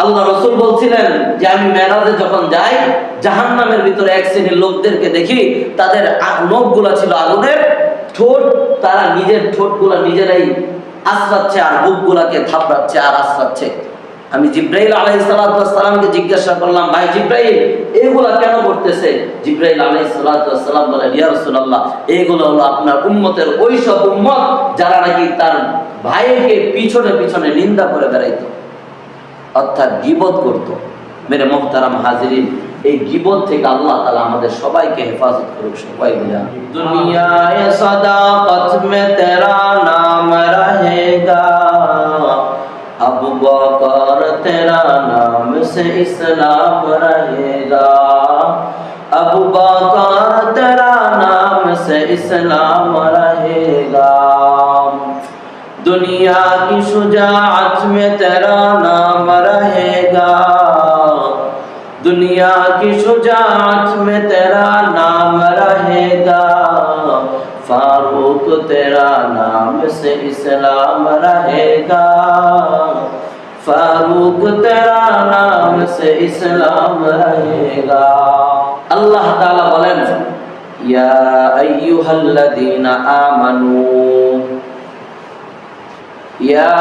আল্লাহ রসুল বলছিলেন যে আমি মেরাজে যখন যাই জাহান নামের ভিতরে এক শ্রেণির লোকদেরকে দেখি, তাদের নখগুলা ছিল আগুনের ঠোঁট, তারা নিজের ঠোঁটগুলা নিজেরাই আশ্রাচ্ছে আর বুকগুলাকে থাপড়াচ্ছে আর আশ্রাচ্ছে। আমি জিব্রাইল আলাইহিস সালাতু ওয়াস সালামকে জিজ্ঞাসা করলাম, ভাই জিব্রাইল, এগুলা কেন করতেছে জিব্রাইল আলাইহিস সালাতু ওয়াস সালাম বলেন ইয়া রাসূলুল্লাহ, এগুলো হলো আপনার উম্মতের ওই সব উম্মত যারা নাকি তার ভাইকে পিছনে পিছনে নিন্দা করে বেড়াইতো। অর্থাৎ গিবত করত। মেরে মোহতারাম হাজিরিন, এই গিবত থেকে আল্লাহ তালা আমাদের সবাইকে হেফাজত করুক, সবাই মিলা। দুনিয়ায় মে তেরা নাম রহেগা। আবু বকর তেরা নাম সে ইসলাম রহেগা। আবু বকর তেরা নাম সে ইসলাম রহেগা। دنیا کی شجاعت میں تیرا نام رہے گا۔ دنیا کی شجاعت میں تیرا نام رہے گا۔ فاروق تیرا نام سے اسلام رہے گا۔ فاروق تیرا نام سے اسلام رہے گا۔ اللہ تعالیٰ بولیں یا ایوہ الذین آمنون يا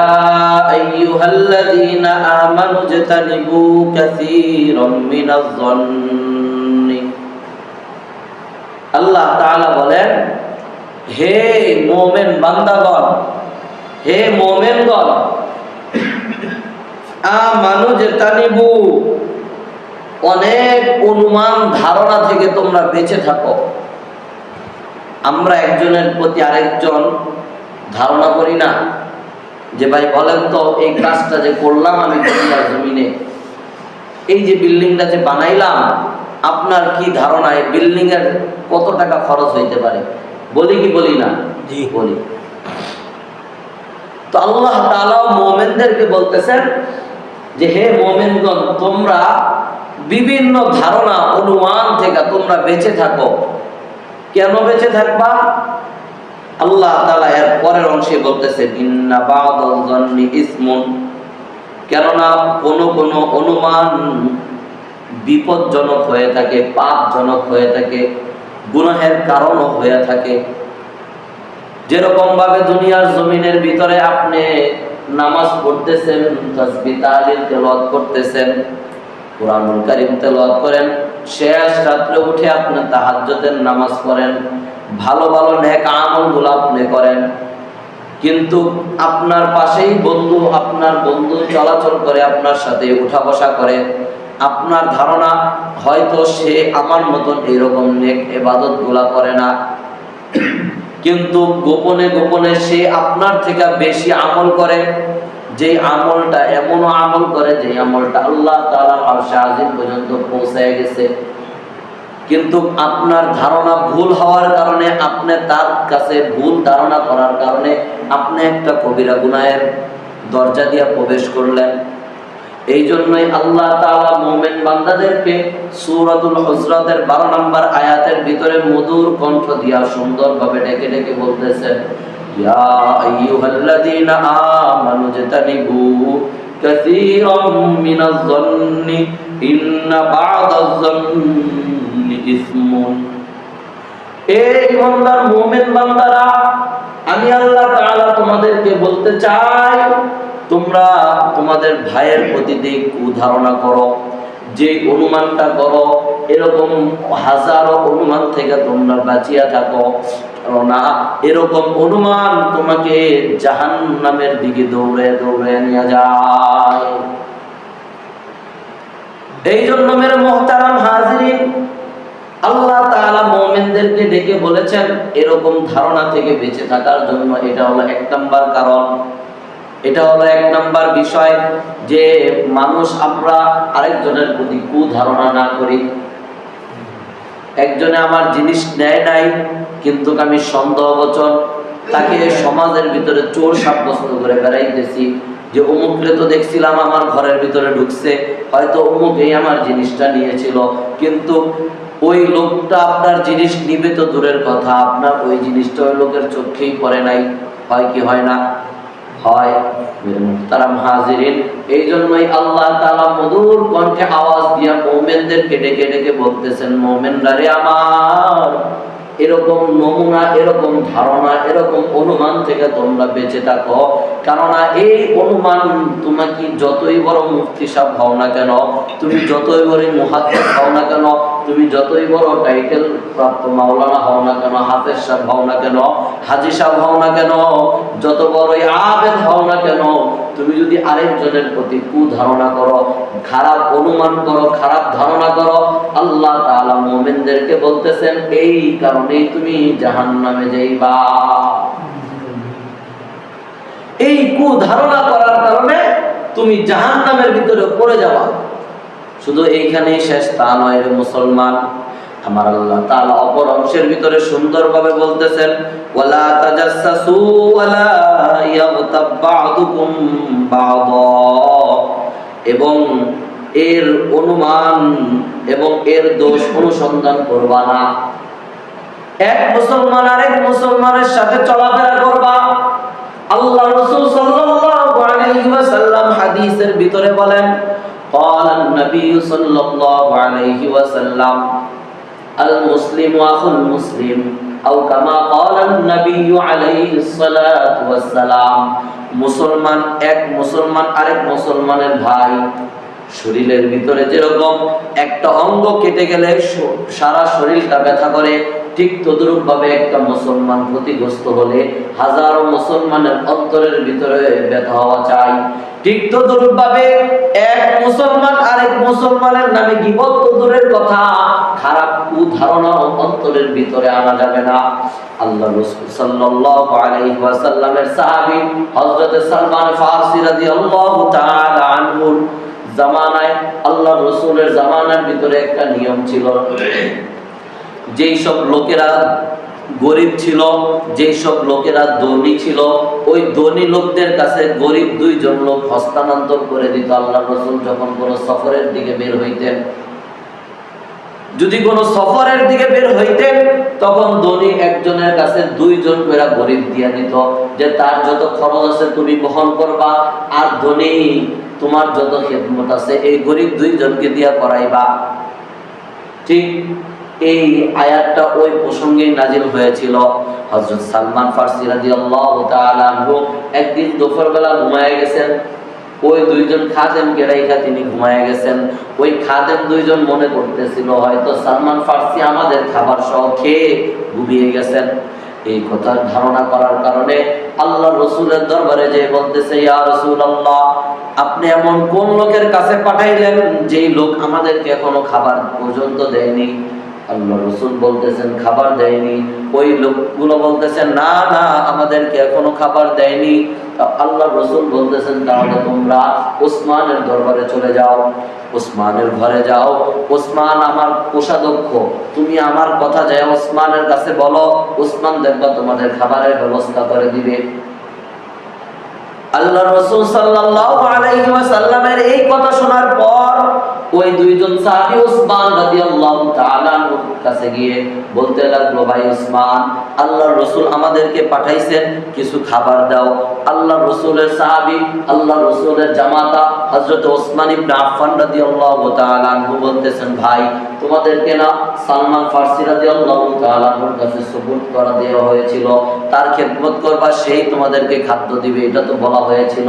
أيها الذين آمنوا اجتنبوا كثيرا من الظن আল্লাহ তাআলা বলেন হে মোমেন বান্দাগণ হে মোমেনগণ আমানু যেতানিবু অনেক অনুমান ধারণা থেকে তোমরা বেঁচে থাকো আমরা একজনের প্রতি আরেকজন ধারণা করি না যে ভাই বলেন তো এই কাজটা যে করলাম আমি দুনিয়ার জমিনে এই যে বিল্ডিংটা যে বানাইলাম আপনার কি ধারণা এই বিল্ডিং এর কত টাকা খরচ হইতে পারে? বলি কি বলি না? জি। বলি। তো আল্লাহ তাআলা মোমেনদেরকে বলতেছেন যে হে মোমেনগণ তোমরা বিভিন্ন ধারণা অনুমান থেকে তোমরা বেঁচে থাকো। কেন বেঁচে থাকবা? আল্লাহ তাআলা এর পরের অংশে বলতেছেন, ইন্না বাদাল ইসমুন। কেননা কোন কোন অনুমান বিপদজনক হয়ে থাকে, পাপজনক হয়ে থাকে, গুনাহের কারণও হয়ে থাকে। যেরকম ভাবে দুনিয়ার জমিনের ভিতরে আপনি নামাজ পড়তেছেন তাসবিহ তাহলিল তেলাওয়াত করতেছেন, কোরআনুল কারীম তেলাওয়াত করেন, শেষ রাত্রে উঠে আপনি তাহাজ্জুদের নামাজ পড়েন ভালো ভালো নেক আমলগুলো আপনি করেন। কিন্তু আপনার পাশেই বন্ধু, আপনার বন্ধু চলাচল করে, আপনার সাথে উঠা বসা করে, আপনার ধারণা হয়তো সে আমার মতন এরকম নেক এবাদতগুলা করে না। কিন্তু গোপনে গোপনে সে আপনার থেকে বেশি আমল করে যে আমলটা এমনও আমল করে যে আমলটা আল্লাহ তালা আরশে আজিম পর্যন্ত পৌঁছায় গেছে। কিন্তু আপনার ধারণা ভুল হওয়ার কারণে আপনি তার কাছে ভুল ধারণা করার কারণে আপনি একটা কবিরা গুনাহের দরজা দিয়ে প্রবেশ করলেন। এই জন্যই আল্লাহ তাআলা মুমিন বান্দাদেরকে সূরাতুল হুজরাতের 12 নম্বর আয়াতের ভিতরে মধুর কণ্ঠ দিয়া সুন্দরভাবে ডেকে ডেকে বলতেছেন, ইয়া আইয়ুহাল্লাযীনা আমানু জাতানিবু কাসীরাম মিনাজ যন্নি ইন্না বা'দাজ যন্নি আমি আল্লাহ তোমাদেরকে বলতে চাই, তোমরা তোমাদের ভাইয়ের প্রতি করো যে অনুমানটা করো, এরকম হাজারো অনুমান থেকে তোমরা বাঁচিয়া থাকো। এরকম অনুমান তোমাকে জাহান নামের দিকে দৌড়ে দৌড়ে নিয়ে যায়। এই জন্য মেরে মোহতারাম হাজিরিন আল্লাহ তাআলা মুমিনদেরকে ডেকে বলেছেন, এরকম ধারণা থেকে বেঁচে থাকার জন্য এটা হলো এক নাম্বার কারণ। এটা হলো এক নাম্বার বিষয় যে মানুষ আমরা আরেকজনের প্রতি কুধারণা না করি। একজনে আমার জিনিস নেয় নাই, কিন্তু আমি সন্দেহ বচন তাকে সমাজের ভিতরে চোর সাব্যস্ত করে বেড়াইতেছি যে, অমুকরে তো দেখছিলাম আমার ঘরের ভিতরে ঢুকছে, হয়তো অমুকেই আমার জিনিসটা নিয়েছিল। কিন্তু ওই লোকটা আপনার জিনিস নিবে তো দূরের কথা, আপনার ওই জিনিসটা ওই লোকের চোখেই পড়ে নাই, হয় কি হয় না? হয়। হাজিরিন, এই আল্লাহ তাআলা মধুর আওয়াজ ডেকে ডেকে বলতেছেন আমার, এরকম নমুনা, এরকম ধারণা, এরকম অনুমান থেকে তোমরা বেঁচে থাকো। কেননা এই অনুমান তোমাকে যতই বড় মুফতি সাহেব হও না কেন, তুমি যতই বড় মুহাদ্দিস হও না কেন তুমি যতই বড় টাইটেল প্রাপ্ত মাওলানা হও না কেন, হাফেজ সাহেব হও না কেন, হাজি সাহেব হও না কেন, যত বড়ই আবেদ হও না কেন, তুমি যদি আরেকজনের প্রতি কুধারণা করো, খারাপ অনুমান করো, খারাপ ধারণা করো, আল্লাহ তাআলা মুমিনদেরকে বলতেছেন, এই কারণেই তুমি জাহান্নামে যাইবা। এই কুধারণা করার কারণে তুমি জাহান্নামের ভিতরে পড়ে যাবা। শুধু এইখানেই শেষ, তা নয় রে মুসলমান। আমার আল্লাহ তাআলা অপর অংশের ভিতরে সুন্দরভাবে বলতেছেন, ওয়ালা তাজাসসু ওয়ালা ইয়াগতাব বা'দুকুম বা'দা। এবং এর অনুমান এবং এর দোষ অনুসন্ধান করবা না। এক মুসলমান আরেক মুসলমানের সাথে চলাফেরা করবা। আল্লাহ রাসূল সাল্লাল্লাহু আলাইহি ওয়াসাল্লাম হাদিসের ভিতরে বলেন قال النبي صلى الله عليه وسلم المسلم أخو المسلم أو كما قال النبي عليه الصلاة والسلام মুসলমান এক মুসলমান আরেক মুসলমানের ভাই শরীরের ভিতরে যেরকম একটা অঙ্গ কেটে গেলে স- সারা শরীরটা ব্যথা করে ঠিক তদ্রুপ ভাবে একটা মুসলমান ক্ষতিগ্রস্ত হলে হাজারো মুসলমানের অন্তরের ভিতরে ব্যথা হওয়া চাই। ঠিক তদ্রুপ ভাবে এক মুসলমান আরেক মুসলমানের নামে গিবত তো কথা, খারাপ অন্তরের ভিতরে আনা যাবে না। আল্লাহ রাসূল সাল্লাল্লাহু আলাইহি ওয়াসাল্লামের সাহাবী হযরত সালমান ফারসি রাদিয়াল্লাহু তাআলা আনহু, জামানায় আল্লাহ রসুলের জামানার ভিতরে একটা নিয়ম ছিল যেই সব লোকেরা গরিব ছিল, যেই সব লোকেরা ধনী ছিল, ওই ধনী লোকদের কাছে গরিব দুইজন লোক হস্তান্তর করে দিত। আল্লাহ রসুল যখন কোনো সফরের দিকে বের হইতেন, যদি কোনো সফরের দিকে বের হইতেন, তখন ধনী একজনের কাছে দুইজন করে গরিব দিয়া দিত যে, তার যত খরচ আছে তুমি বহন করবা, আর ধনী তোমার যত খেদমত আছে, এই গরিব দুইজনকে দিয়া করাইবা। ঠিক এই আয়াতটা ওই প্রসঙ্গেই নাজিল হয়েছিল। হযরত সালমান ফারসি রাদিয়াল্লাহু তাআলা আনহু একদিন দুপুরবেলা ঘুমায় গেছেন। ওই দুইজন খাদেমকে রাইখা তিনি ঘুমায় গেছেন। ওই খাদেম দুইজন মনে করতেছিল, হয়তো সালমান ফারসি আমাদের খাবার সহ খেয়ে ঘুমিয়ে গেছেন। এই কথার ধারণা করার কারণে আল্লাহ রসুলের দরবারে যে বলতেছে, ইয়া রসুল আল্লাহ আপনি এমন কোন লোকের কাছে পাঠাইলেন যেই লোক আমাদেরকে এখনও খাবার পর্যন্ত দেয়নি? আল্লাহ রসুল বলতেছেন, খাবার দেয়নি। ওই লোকগুলো বলতেছেন না না, আমাদেরকে এখনও খাবার দেয়নি। আল্লাহ রসুল বলতেছেন, তাহলে তোমরা ওসমানের দরবারে চলে যাও। ওসমানের ঘরে যাও। ওসমান আমার কোষাধ্যক্ষ। তুমি আমার কথা যায় ওসমানের কাছে বলো। ওসমান দেখবা তোমাদের খাবারের ব্যবস্থা করে দিবে। আল্লাহ রসুল সাল্লাল্লাহু আলাইহি ওয়াসাল্লামের এই কথা শোনার পর ওই দুইজন সাহাবী উসমান রাদিয়াল্লাহু তাআলা কাছে গিয়ে বলতে লাগল, ভাই উসমান, আল্লাহর রাসূল আমাদেরকে পাঠাইছেন, কিছু খাবার দাও। আল্লাহর রাসূলের সাহাবী, আল্লাহর রাসূলের জামাতা হযরত ওসমান ইবনে আফফান রাদিয়াল্লাহু তাআলা আনহু বলতেছেন, ভাই, তোমাদেরকে না সালমান ফারসি রাদিয়াল্লাহু তাআলা আনহুর কাছে সুবুত করা দেওয়া হয়েছিল। তার খেদমত করবা, সেই তোমাদেরকে খাদ্য দিবে। এটা তো বলা হয়েছিল।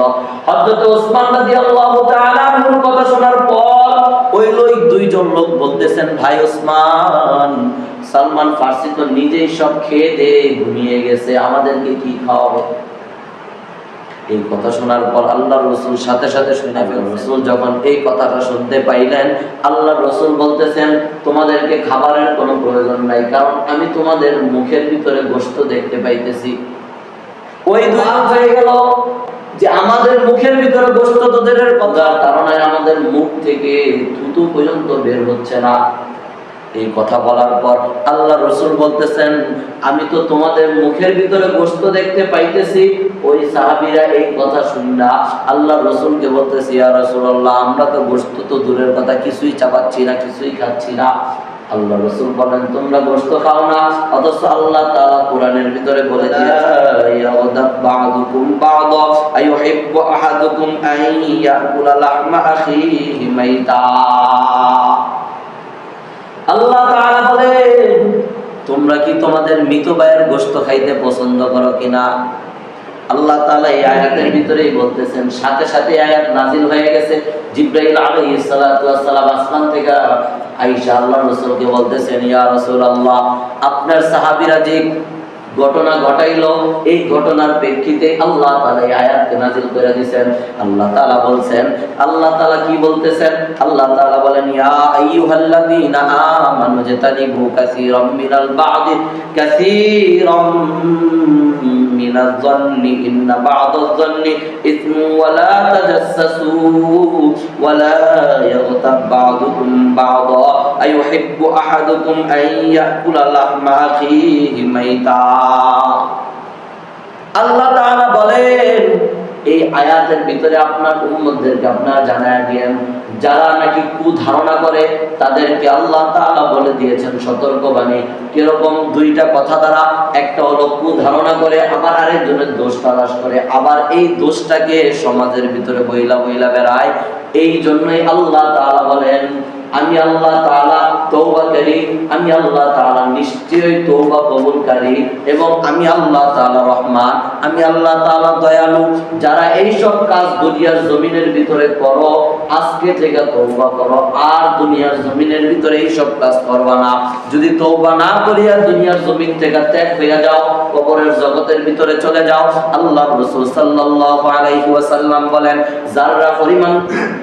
হযরত ওসমান রাদিয়াল্লাহু তাআলা আনহুর কথা শোনার লোক দুইজন লোক বলতেছেন ভাই ওসমান সালমান ফারসি তো নিজেই সব খেয়ে দে ঘুমিয়ে গেছে আমাদেরকে কি খাওয়াবে? এই কথা শোনার পর আল্লাহ রসুল সাথে সাথে শুনে রসুল। যখন এই কথাটা শুনতে পাইলেন আল্লাহ রসুল বলতেছেন তোমাদেরকে খাবারের কোনো প্রয়োজন নাই কারণ আমি তোমাদের মুখের ভিতরে গোস্ত দেখতে পাইতেছি। ওই দুই হয়ে গেল। যে আমাদের মুখের ভিতরে গোস্ত তোদের কথা কারণ আমাদের মুখ থেকে থুতু পর্যন্ত বের হচ্ছে না। এই কথা বলার পর আল্লাহ রসুল বলতেছেন, আমি তো তোমাদের মুখের ভিতরে গোস্ত দেখতে পাইতেছি, ওই সাহাবীরা এই কথা শুনি না। আল্লাহ রসুলকে বলতেছি, ইয়া রাসূলুল্লাহ, আমরা তো গোস্ত তো দূরের কথা, কিছুই চাপাচ্ছি না, কিছুই খাচ্ছি না। আল্লাহ রসুল বলেন, তোমরা গোশত খাও না, অথচ আল্লাহ তাআলা কোরআনের ভিতরে বলে আল্লাহ তাআলা বলেন, তোমরা কি তোমাদের মৃত ভাইয়ের গোশত খাইতে পছন্দ করো কিনা? আল্লাহ তাআলা এই আয়াতের ভিতরেই বলতেছেন, সাথে সাথে আয়াত নাজিল হয়ে গেছে। জিব্রাইল আলাইহিস সালাম আসমান থেকে আয়েশা আল্লাহর রাসূলকে বলতেছেন, ইয়া রাসূলুল্লাহ, আপনার সাহাবীরা যে ঘটনা ঘটাইলো, এই ঘটনার প্রেক্ষিতে আল্লাহ তাআলা এই আয়াতকে নাজিল করে দিবেন আল্লাহ তাআলা বলছেন, আল্লাহ তাআলা কি বলতেছেন? আল্লাহ তাআলা বলেন, ইয়া আইয়ুহাল্লাযীনা আমানু من الظن إن بعض الظن إثم ولا تجسسوا ولا يغتب بعضكم بعضا أيحب أحدكم أن يأكل لحم أخيه ميتا আল্লাহ তাআলা বলেন এই আয়াতের ভিতরে আপনার উম্মতদেরকে আপনারা জানায় দিয়েন যারা নাকি কুধারণা করে, তাদেরকে আল্লাহ বলে দিয়েছেন সতর্কবাণী। কীরকম দুইটা কথা দ্বারা একটা হলো কুধারণা করে, আবার আরেকজনের দোষ তালাশ করে। আবার এই দোষটাকে সমাজের ভিতরে বইলা বইলা বেড়ায়। এই জন্যই আল্লাহ তাআলা বলেন আমি আল্লাহ তাআলা তওবাকারী আমি আল্লাহ তাআলা নিশ্চয়ই তওবা কবুলকারী এবং আমি আল্লাহ তাআলা রহমান, আমি আল্লাহ তাআলা দয়ালু। যারা এই সব কাজ দুনিয়ার জমিনের ভিতরে করো, আজকে থেকে তওবা করো, আর দুনিয়ার জমিনের ভিতরে এই সব কাজ করবা না। যদি তওবা না করিয়া দুনিয়ার জমিন থেকে ত্যাগ হইয়া যাও, কবরের জগতের ভিতরে চলে যাও আল্লাহ রাসূল সাল্লাল্লাহু আলাইহি বলেন যারা পরিমাণ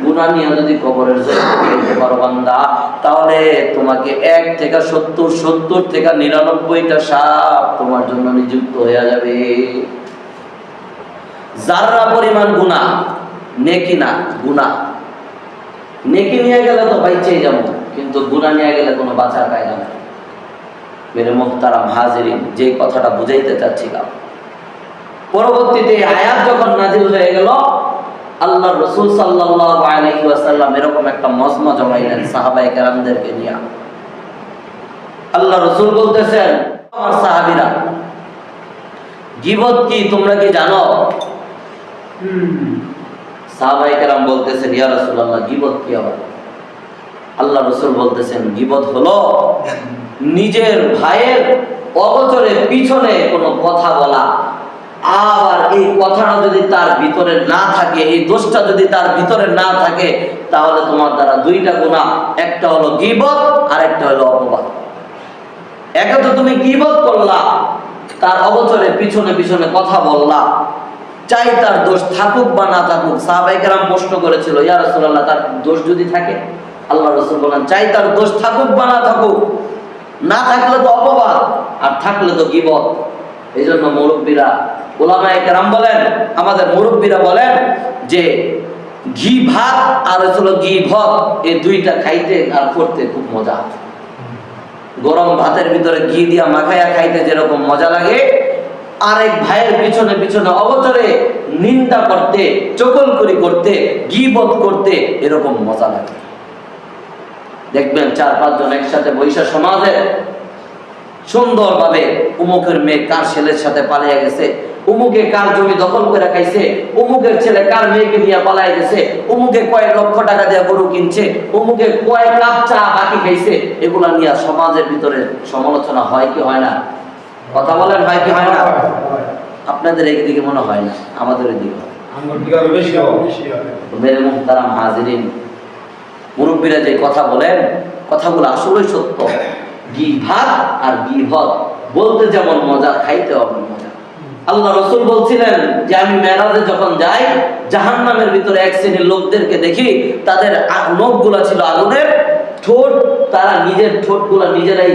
গুনাহ নিয়ে যদি কবরের জগতে যেতে পারো বান্দা, তাহলে তোমাকে এক থেকে সত্তর সত্তর থেকে নিরানব্বইটা সাপ তোমার জন্য নিযুক্ত হয়ে যাবে। যারা পরিমাণ গুণা নেকি না গুণা নেকি নিয়ে গেলে তো বাইচেই যাব, কিন্তু গুণা নিয়ে গেলে কোনো বাঁচার কায়দা নেই। মেরে মোহতারাম হাজিরিন যে কথাটা বুঝাইতে চাচ্ছিলাম। পরবর্তীতে আয়াত যখন নাজিল হয়ে গেল আল্লাহ রসুল ওয়াসাল্লাম এরকম একটা মজমা জমাইলেন সাহাবায়ে কেরামদেরকে নিয়ে। আল্লাহ রসুল বলতেছেন, আমার সাহাবীরা, গিবত কি তোমরা কি জানো? সাহাবায়ে কেরাম বলতেছেন, ইয়া রসুল আল্লাহ গিবত কি আবার? আল্লাহ রসুল বলতেছেন, গিবত হলো নিজের ভাইয়ের অগচরে পিছনে কোনো কথা বলা। আবার এই কথাটা যদি তার ভিতরে না থাকে, এই দোষটা যদি তার ভিতরে না থাকে, তাহলে তোমার দ্বারা দুইটা গুণা একটা হলো গিবত আর একটা হলো অপবাদ। একে তো তুমি গিবত করলা, তার অগচরে পিছনে পিছনে কথা বললা, চাই তার দোষ থাকুক বা না থাকুক সাহাবাই কেরাম প্রশ্ন করেছিল, ইয়া রাসূলুল্লাহ, তার দোষ যদি থাকে? আল্লাহ রসুল বলেন, চাই তার দোষ থাকুক বা না থাকুক, না থাকলে তো অপবাদ, আর থাকলে তো গিবত। এই জন্য মুরব্বীরা ওলামায়ে কেরাম বলেন, আমাদের মুরব্বীরা বলেন যে ঘি ভাত আর হলো ঘি ভত এই দুইটা খাইতে আর করতে খুব মজা। গরম ভাতের ভিতরে ঘি দিয়া মাখাইয়া খাইতে যেরকম মজা লাগে, আরেক ভাইয়ের পিছনে পিছনে অবচরে নিন্দা করতে, চকলকরি করতে গিবত করতে এরকম মজা লাগে। দেখবেন চার পাঁচজন একসাথে বৈশা সমাজে সুন্দরভাবে উমুকের মেয়ে কার ছেলের সাথে পালিয়ে গেছে উমুকে কার জমি দখল করে খাইছে? উমুকের ছেলে কার মেয়েকে নিয়ে পালাই গেছে? উমুকে কয়েক লক্ষ টাকা দিয়ে গরু কিনছে? উমুকে কয়েক কাপ চা বাকি খাইছে? এগুলা নিয়ে সমাজের ভিতরে সমালোচনা হয় কি হয় না? কথা বলেন, হয় কি হয় না? আপনাদের একদিকে মনে হয় না আমাদের এদিকে মেরে মুহতারাম হাজিরিন, মুরব্বীরা যে কথা বলেন, কথাগুলো আসলে সত্য। ঘি ভাত আর ভত বলতে যেমন মজা খাইতে হবে মজা। আল্লাহ রসুল বলছিলেন যে আমি মেরাজে যখন যাই জাহান নামের ভিতরে এক শ্রেণির লোকদেরকে দেখি, তাদের নখগুলা ছিল আগুনের ঠোঁট, তারা নিজের ঠোঁটগুলা নিজেরাই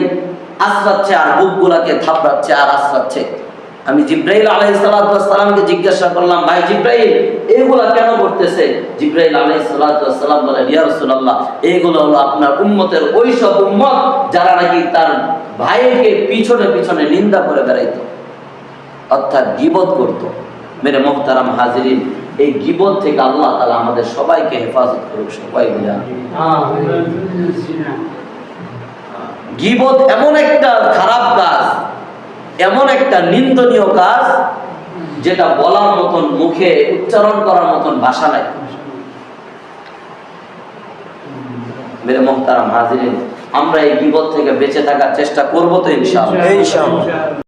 আশ্রাচ্ছে আর বুক গুলাকে থাপড়াচ্ছে আর আশ্রাচ্ছে। আমি জিব্রাইল আলাইহিস সালামকে জিজ্ঞাসা করলাম, ভাই জিব্রাইল, এগুলা কেন করতেছে জিব্রাইল আলাইহিস সালাম বলেন ইয়া রাসূলুল্লাহ, এগুলো হলো আপনার উম্মতের ওই সব উম্মত যারা নাকি তার ভাইকে পিছনে পিছনে নিন্দা করে বেড়াইতো। অর্থাৎ গিবত করত। মেরে মোহতারাম হাজিরিন, এই গিবত থেকে আল্লাহ তাআলা আমাদের সবাইকে হেফাজত করুক, সবাই বুঝা গিবত এমন একটা খারাপ কাজ, এমন একটা নিন্দনীয় কাজ, যেটা বলার মতন, মুখে উচ্চারণ করার মতন ভাষা নাই। মেরে মোহতারাম হাজিরিন, আমরা এই বিপদ থেকে বেঁচে থাকার চেষ্টা করব তো ইনশাআল্লাহ।